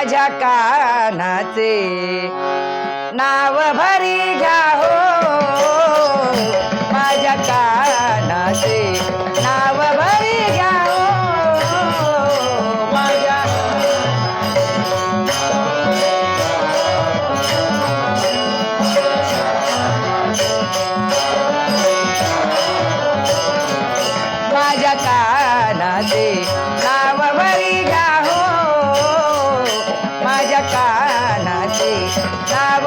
माझ्या कानाचे नाव भरी घ्या हो. माझ्या कानाचे नाव भरी घ्या हो. माझ्या माझ्या कानाचे माझ्या कानाचे नाव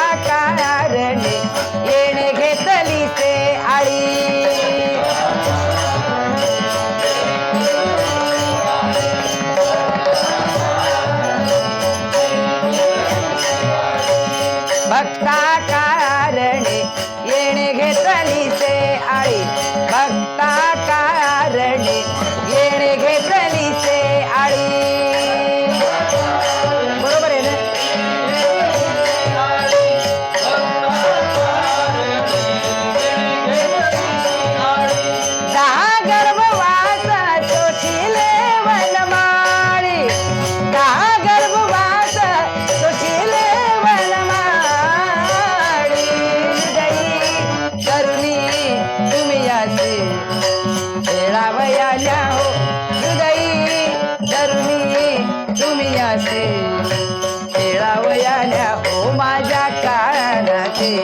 भक्ताचा वेळावयाल्या हो हृदयी तरुणी तुम्ही असे. वेळावयाल्या हो माझ्या काळानाचे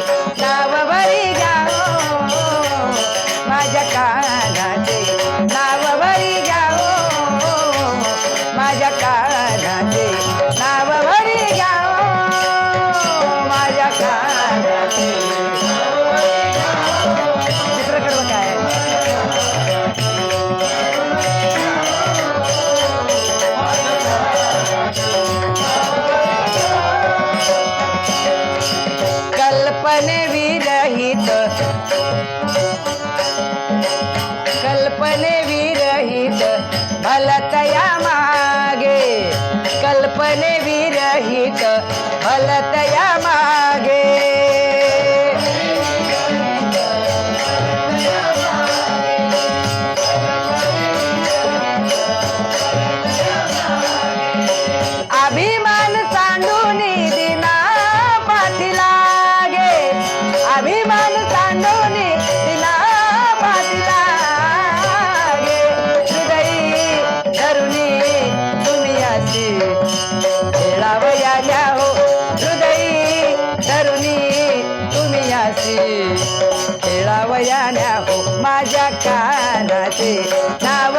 विरहित रहित भलतया मागे. कल्पने विरहित भलतया मागे. खेळावयान्या हो माझ्या कानाचे नाव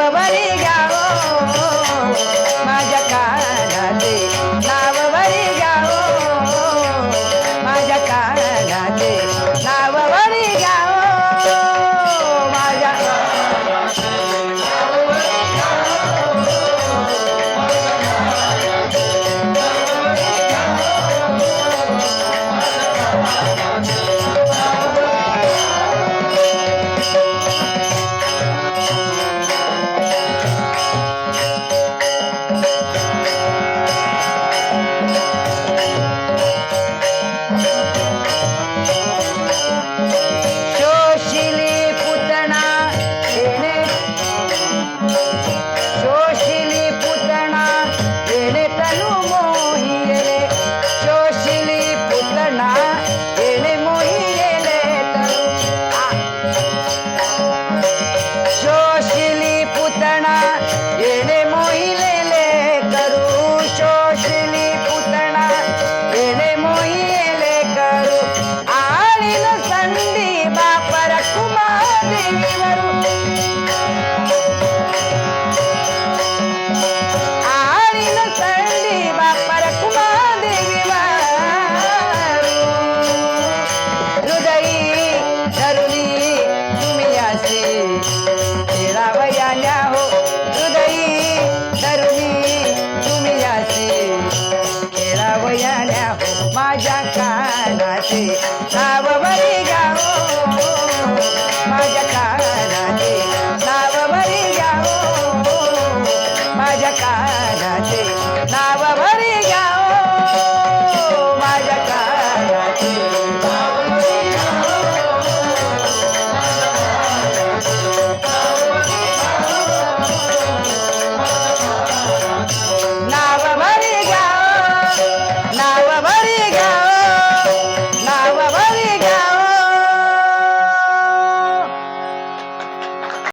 वयाने हो माझ्या कानाचे